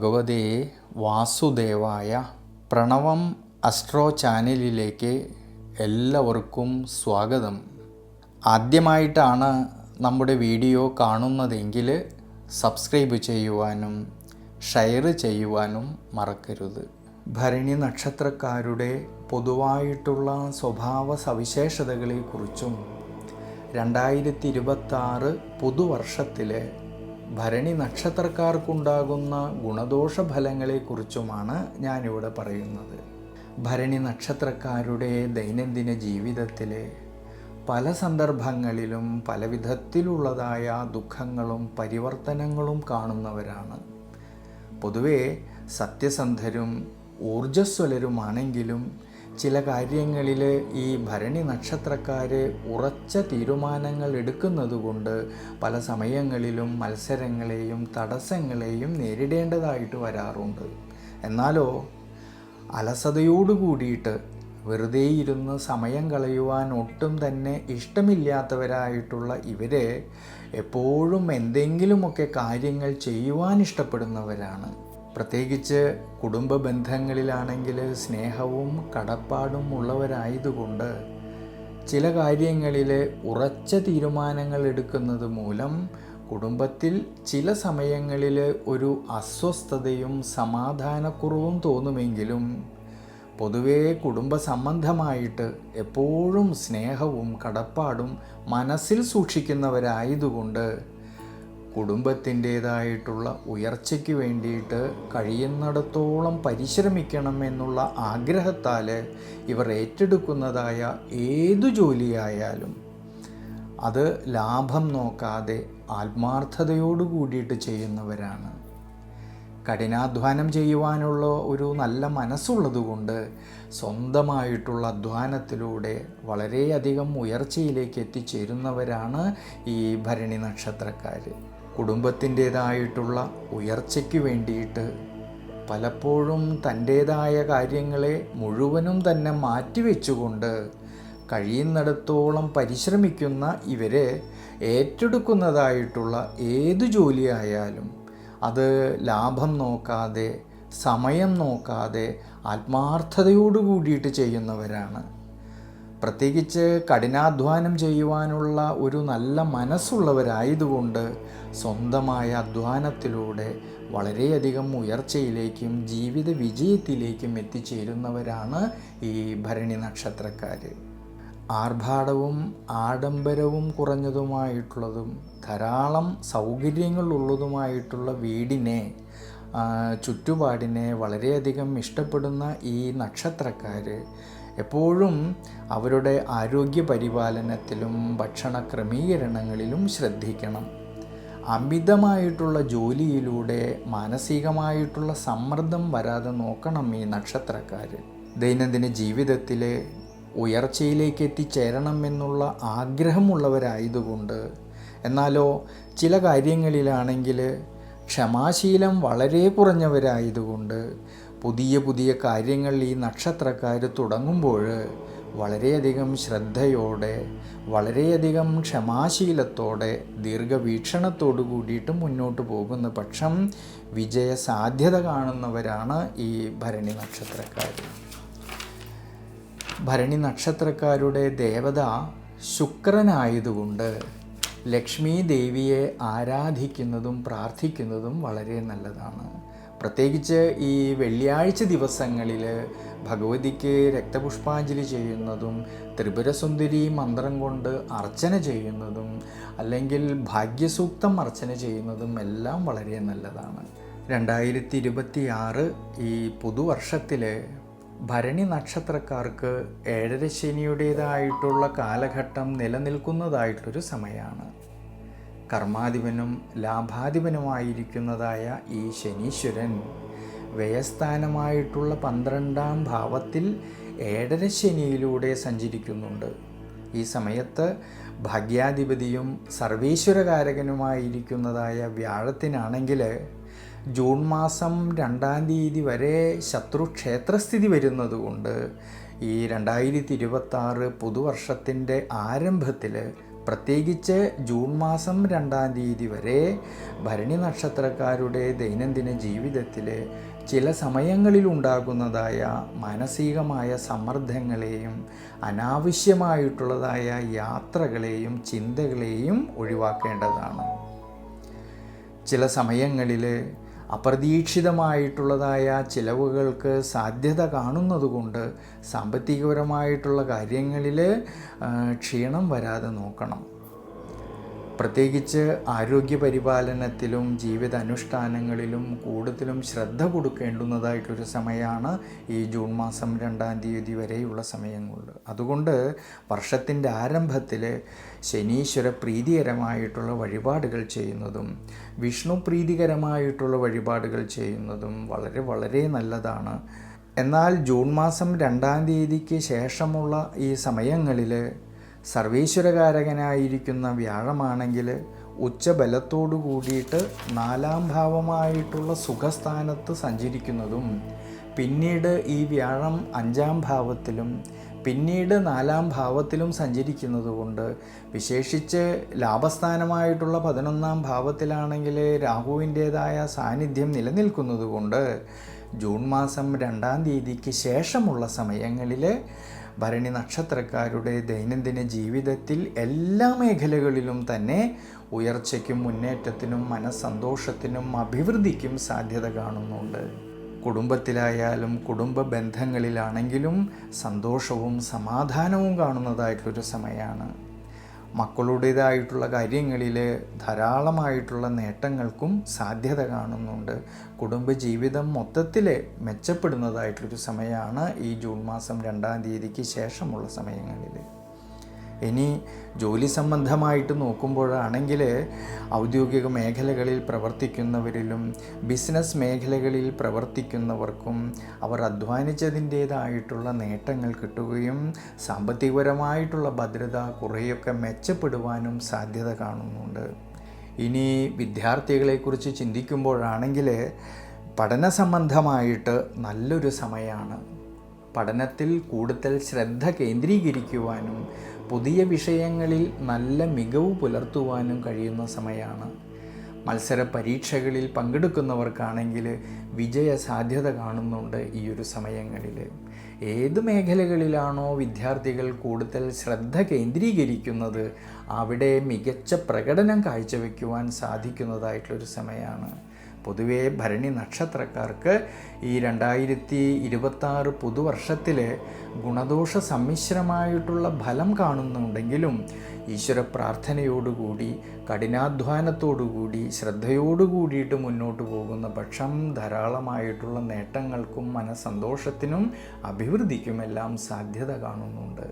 ഭഗവതേ വാസുദേവായ പ്രണവം അസ്ട്രോ ചാനലിലേക്ക് എല്ലാവർക്കും സ്വാഗതം. ആദ്യമായിട്ടാണ് നമ്മുടെ വീഡിയോ കാണുന്നതെങ്കിൽ സബ്സ്ക്രൈബ് ചെയ്യുവാനും ഷെയർ ചെയ്യുവാനും മറക്കരുത്. ഭരണി നക്ഷത്രക്കാരുടെ പൊതുവായിട്ടുള്ള സ്വഭാവ സവിശേഷതകളെക്കുറിച്ചും രണ്ടായിരത്തി ഇരുപത്താറ് പുതുവർഷത്തിലെ ഭരണി നക്ഷത്രക്കാർക്കുണ്ടാകുന്ന ഗുണദോഷ ഫലങ്ങളെക്കുറിച്ചുമാണ് ഞാനിവിടെ പറയുന്നത്. ഭരണി നക്ഷത്രക്കാരുടെ ദൈനംദിന ജീവിതത്തിലെ പല സന്ദർഭങ്ങളിലും പല വിധത്തിലുള്ളതായ ദുഃഖങ്ങളും പരിവർത്തനങ്ങളും കാണുന്നവരാണ്. പൊതുവേ സത്യസന്ധരും ഊർജസ്വലരുമാണെങ്കിലും ചില കാര്യങ്ങളിൽ ഈ ഭരണി നക്ഷത്രക്കാർ ഉറച്ച തീരുമാനങ്ങൾ എടുക്കുന്നത് കൊണ്ട് പല സമയങ്ങളിലും മത്സരങ്ങളെയും തടസ്സങ്ങളെയും നേരിടേണ്ടതായിട്ട് വരാറുണ്ട്. എന്നാലോ അലസതയോട് കൂടിയിട്ട് വെറുതെ ഇരുന്ന് സമയം കളയുവാൻ ഒട്ടും തന്നെ ഇഷ്ടമില്ലാത്തവരായിട്ടുള്ള ഇവരെ എപ്പോഴും എന്തെങ്കിലുമൊക്കെ കാര്യങ്ങൾ ചെയ്യുവാൻ ഇഷ്ടപ്പെടുന്നവരാണ്. പ്രത്യേകിച്ച് കുടുംബ ബന്ധങ്ങളിലാണെങ്കിൽ സ്നേഹവും കടപ്പാടും ഉള്ളവരായതുകൊണ്ട് ചില കാര്യങ്ങളിൽ ഉറച്ച തീരുമാനങ്ങൾ എടുക്കുന്നത് മൂലം കുടുംബത്തിൽ ചില സമയങ്ങളിൽ ഒരു അസ്വസ്ഥതയും സമാധാനക്കുറവും തോന്നുമെങ്കിലും പൊതുവേ കുടുംബ സംബന്ധമായിട്ട് എപ്പോഴും സ്നേഹവും കടപ്പാടും മനസ്സിൽ സൂക്ഷിക്കുന്നവരായതുകൊണ്ട് കുടുംബത്തിന്റേതായിട്ടുള്ള ഉയർച്ചയ്ക്ക് വേണ്ടിയിട്ട് കഴിയുന്നിടത്തോളം പരിശ്രമിക്കണം എന്നുള്ള ആഗ്രഹത്താൽ ഇവർ ഏറ്റെടുക്കുന്നതായ ഏതു ജോലിയായാലും അത് ലാഭം നോക്കാതെ ആത്മാർത്ഥതയോടു കൂടിയിട്ട് ചെയ്യുന്നവരാണ്. കഠിനാധ്വാനം ചെയ്യുവാനുള്ള ഒരു നല്ല മനസ്സുള്ളതുകൊണ്ട് സ്വന്തമായിട്ടുള്ള അധ്വാനത്തിലൂടെ വളരെയധികം ഉയർച്ചയിലേക്ക് എത്തിച്ചേരുന്നവരാണ് ഈ ഭരണി നക്ഷത്രക്കാർ കുടുംബത്തിന്റേതായിട്ടുള്ള ഉയർച്ചയ്ക്ക് വേണ്ടിയിട്ട് പലപ്പോഴും തന്റേതായ കാര്യങ്ങളെ മുഴുവനും തന്നെ മാറ്റിവെച്ചുകൊണ്ട് കഴിയുന്നിടത്തോളം പരിശ്രമിക്കുന്ന ഇവരെ ഏറ്റെടുക്കുന്നതായിട്ടുള്ള ഏത് ജോലിയായാലും അത് ലാഭം നോക്കാതെ സമയം നോക്കാതെ ആത്മാർത്ഥതയോട് കൂടിയിട്ട് ചെയ്യുന്നവരാണ്. പ്രത്യേകിച്ച് കഠിനാധ്വാനം ചെയ്യുവാനുള്ള ഒരു നല്ല മനസ്സുള്ളവരായതുകൊണ്ട് സ്വന്തമായ അധ്വാനത്തിലൂടെ വളരെയധികം ഉയർച്ചയിലേക്കും ജീവിത വിജയത്തിലേക്കും എത്തിച്ചേരുന്നവരാണ് ഈ ഭരണി നക്ഷത്രക്കാർ. ആർഭാടവും ആഡംബരവും കുറഞ്ഞതുമായിട്ടുള്ളതും ധാരാളം സൗകര്യങ്ങളുള്ളതുമായിട്ടുള്ള വീടിനെ ചുറ്റുപാടിനെ വളരെയധികം ഇഷ്ടപ്പെടുന്ന ഈ നക്ഷത്രക്കാർ എപ്പോഴും അവരുടെ ആരോഗ്യ പരിപാലനത്തിലും ഭക്ഷണ ക്രമീകരണങ്ങളിലും ശ്രദ്ധിക്കണം. അമിതമായിട്ടുള്ള ജോലിയിലൂടെ മാനസികമായിട്ടുള്ള സമ്മർദ്ദം വരാതെ നോക്കണം ഈ നക്ഷത്രക്കാർ ദൈനംദിന ജീവിതത്തിലെ ഉയർച്ചയിലേക്ക് എത്തിച്ചേരണം എന്നുള്ള ആഗ്രഹമുള്ളവരായതുകൊണ്ട്. എന്നാലോ ചില കാര്യങ്ങളിലാണെങ്കിൽ ക്ഷമാശീലം വളരെ കുറഞ്ഞവരായതുകൊണ്ട് പുതിയ പുതിയ കാര്യങ്ങൾ ഈ നക്ഷത്രക്കാർ തുടങ്ങുമ്പോൾ വളരെയധികം ശ്രദ്ധയോടെ വളരെയധികം ക്ഷമാശീലത്തോടെ ദീർഘവീക്ഷണത്തോടു കൂടിയിട്ട് മുന്നോട്ട് പോകുന്ന പക്ഷം വിജയ സാധ്യത കാണുന്നവരാണ് ഈ ഭരണി നക്ഷത്രക്കാർ ഭരണി നക്ഷത്രക്കാരുടെ ദേവത ശുക്രനായതുകൊണ്ട് ലക്ഷ്മി ദേവിയെ ആരാധിക്കുന്നതും പ്രാർത്ഥിക്കുന്നതും വളരെ നല്ലതാണ്. പ്രത്യേകിച്ച് ഈ വെള്ളിയാഴ്ച ദിവസങ്ങളിൽ ഭഗവതിക്ക് രക്തപുഷ്പാഞ്ജലി ചെയ്യുന്നതും ത്രിപുരസുന്ദരി മന്ത്രം കൊണ്ട് അർച്ചന ചെയ്യുന്നതും അല്ലെങ്കിൽ ഭാഗ്യസൂക്തം അർച്ചന ചെയ്യുന്നതും എല്ലാം വളരെ നല്ലതാണ്. രണ്ടായിരത്തി ഇരുപത്തി ആറ് ഈ പുതുവർഷത്തിൽ ഭരണി നക്ഷത്രക്കാർക്ക് ഏഴര ശനിയുടേതായിട്ടുള്ള കാലഘട്ടം നിലനിൽക്കുന്നതായിട്ടൊരു സമയമാണ് കർമാധിപനും ലാഭാധിപനുമായിരിക്കുന്നതായ ഈ ശനീശ്വരൻ വ്യയസ്ഥാനമായിട്ടുള്ള പന്ത്രണ്ടാം ഭാവത്തിൽ ഏഴര ശനിയിലൂടെ സഞ്ചരിക്കുന്നുണ്ട്. ഈ സമയത്ത് ഭാഗ്യാധിപതിയും സർവീശ്വരകാരകനുമായിരിക്കുന്നതായ വ്യാഴത്തിനാണെങ്കിൽ ജൂൺ മാസം രണ്ടാം തീയതി വരെ ശത്രു ക്ഷേത്രസ്ഥിതി വരുന്നതുകൊണ്ട് ഈ രണ്ടായിരത്തി ഇരുപത്തി ആറ് പുതുവർഷത്തിന്റെ ആരംഭത്തിൽ പ്രത്യേകിച്ച് ജൂൺ മാസം രണ്ടാം തീയതി വരെ ഭരണി നക്ഷത്രക്കാരുടെ ദൈനംദിന ജീവിതത്തിൽ ചില സമയങ്ങളിൽ ഉണ്ടാകുന്നതായ മാനസികമായ സമ്മർദ്ദങ്ങളെയും അനാവശ്യമായിട്ടുള്ളതായ യാത്രകളെയും ചിന്തകളെയും ഒഴിവാക്കേണ്ടതാണ്. ചില സമയങ്ങളിൽ അപ്രതീക്ഷിതമായിട്ടുള്ളതായ ചിലവുകൾക്ക് സാധ്യത കാണുന്നതുകൊണ്ട് സാമ്പത്തികപരമായിട്ടുള്ള കാര്യങ്ങളിൽ ക്ഷീണം വരാതെ നോക്കണം. പ്രത്യേകിച്ച് ആരോഗ്യ പരിപാലനത്തിലും ജീവിത അനുഷ്ഠാനങ്ങളിലും കൂടുതലും ശ്രദ്ധ കൊടുക്കേണ്ടുന്നതായിട്ടൊരു സമയമാണ് ഈ ജൂൺ മാസം രണ്ടാം തീയതി വരെയുള്ള സമയങ്ങളിൽ അതുകൊണ്ട് വർഷത്തിന്റെ ആരംഭത്തിൽ ശനീശ്വര പ്രീതികരമായിട്ടുള്ള വഴിപാടുകൾ ചെയ്യുന്നതും വിഷ്ണു പ്രീതികരമായിട്ടുള്ള വഴിപാടുകൾ ചെയ്യുന്നതും വളരെ വളരെ നല്ലതാണ്. എന്നാൽ ജൂൺ മാസം രണ്ടാം തീയതിക്ക് ശേഷമുള്ള ഈ സമയങ്ങളിൽ സർവീശ്വരകാരകനായിരിക്കുന്ന വ്യാഴമാണെങ്കിൽ ഉച്ചബലത്തോടു കൂടിയിട്ട് നാലാം ഭാവമായിട്ടുള്ള സുഖസ്ഥാനത്ത് സഞ്ചരിക്കുന്നതും പിന്നീട് ഈ വ്യാഴം അഞ്ചാം ഭാവത്തിലും പിന്നീട് നാലാം ഭാവത്തിലും സഞ്ചരിക്കുന്നത് കൊണ്ട് വിശേഷിച്ച് ലാഭസ്ഥാനമായിട്ടുള്ള പതിനൊന്നാം ഭാവത്തിലാണെങ്കിൽ രാഹുവിന്റേതായ സാന്നിധ്യം നിലനിൽക്കുന്നതുകൊണ്ട് ജൂൺ മാസം രണ്ടാം തീയതിക്ക് ശേഷമുള്ള സമയങ്ങളിൽ ഭരണി നക്ഷത്രക്കാരുടെ ദൈനംദിന ജീവിതത്തിൽ എല്ലാ മേഖലകളിലും തന്നെ ഉയർച്ചയ്ക്കും മുന്നേറ്റത്തിനും മനസ്സന്തോഷത്തിനും അഭിവൃദ്ധിക്കും സാധ്യത കാണുന്നുണ്ട്. കുടുംബത്തിലായാലും കുടുംബ ബന്ധങ്ങളിലാണെങ്കിലും സന്തോഷവും സമാധാനവും കാണുന്നതായിട്ടൊരു സമയമാണ് മക്കളുടേതായിട്ടുള്ള കാര്യങ്ങളിൽ ധാരാളമായിട്ടുള്ള നേട്ടങ്ങൾക്കും സാധ്യത കാണുന്നുണ്ട്. കുടുംബജീവിതം മൊത്തത്തിൽ മെച്ചപ്പെടുന്നതായിട്ടുള്ളൊരു സമയമാണ് ഈ ജൂൺ മാസം രണ്ടാം തീയതിക്ക് ശേഷമുള്ള സമയങ്ങളിൽ ഇനി ജോലി സംബന്ധമായിട്ട് നോക്കുമ്പോഴാണെങ്കിൽ ഔദ്യോഗിക മേഖലകളിൽ പ്രവർത്തിക്കുന്നവരിലും ബിസിനസ് മേഖലകളിൽ പ്രവർത്തിക്കുന്നവർക്കും അവർ അധ്വാനിച്ചതിന്റേതായിട്ടുള്ള നേട്ടങ്ങൾ കിട്ടുകയും സാമ്പത്തികപരമായിട്ടുള്ള ഭദ്രത കുറേയൊക്കെ മെച്ചപ്പെടുവാനും സാധ്യത കാണുന്നുണ്ട്. ഇനി വിദ്യാർത്ഥികളെക്കുറിച്ച് ചിന്തിക്കുമ്പോഴാണെങ്കിൽ പഠന സംബന്ധമായിട്ട് നല്ലൊരു സമയമാണ് പഠനത്തിൽ കൂടുതൽ ശ്രദ്ധ കേന്ദ്രീകരിക്കുവാനും പുതിയ വിഷയങ്ങളിൽ നല്ല മികവ് പുലർത്തുവാനും കഴിയുന്ന സമയമാണ് മത്സര പരീക്ഷകളിൽ പങ്കെടുക്കുന്നവർക്കാണെങ്കിൽ വിജയ സാധ്യത കാണുന്നുണ്ട് ഈ ഒരു സമയങ്ങളിൽ. ഏത് മേഖലകളിലാണോ വിദ്യാർത്ഥികൾ കൂടുതൽ ശ്രദ്ധ കേന്ദ്രീകരിക്കുന്നത് അവിടെ മികച്ച പ്രകടനം കാഴ്ചവെക്കുവാൻ സാധിക്കുന്നതായിട്ടുള്ളൊരു സമയമാണ് പൊതുവേ ഭരണി നക്ഷത്രക്കാർക്ക് ഈ രണ്ടായിരത്തി ഇരുപത്താറ് പുതുവർഷത്തിൽ ഗുണദോഷ സമ്മിശ്രമായിട്ടുള്ള ഫലം കാണുന്നുണ്ടെങ്കിലും ഈശ്വര പ്രാർത്ഥനയോടുകൂടി കഠിനാധ്വാനത്തോടുകൂടി ശ്രദ്ധയോടുകൂടിയിട്ട് മുന്നോട്ട് പോകുന്ന പക്ഷം ധാരാളമായിട്ടുള്ള നേട്ടങ്ങൾക്കും മനസന്തോഷത്തിനും അഭിവൃദ്ധിക്കുമെല്ലാം സാധ്യത കാണുന്നുണ്ട്.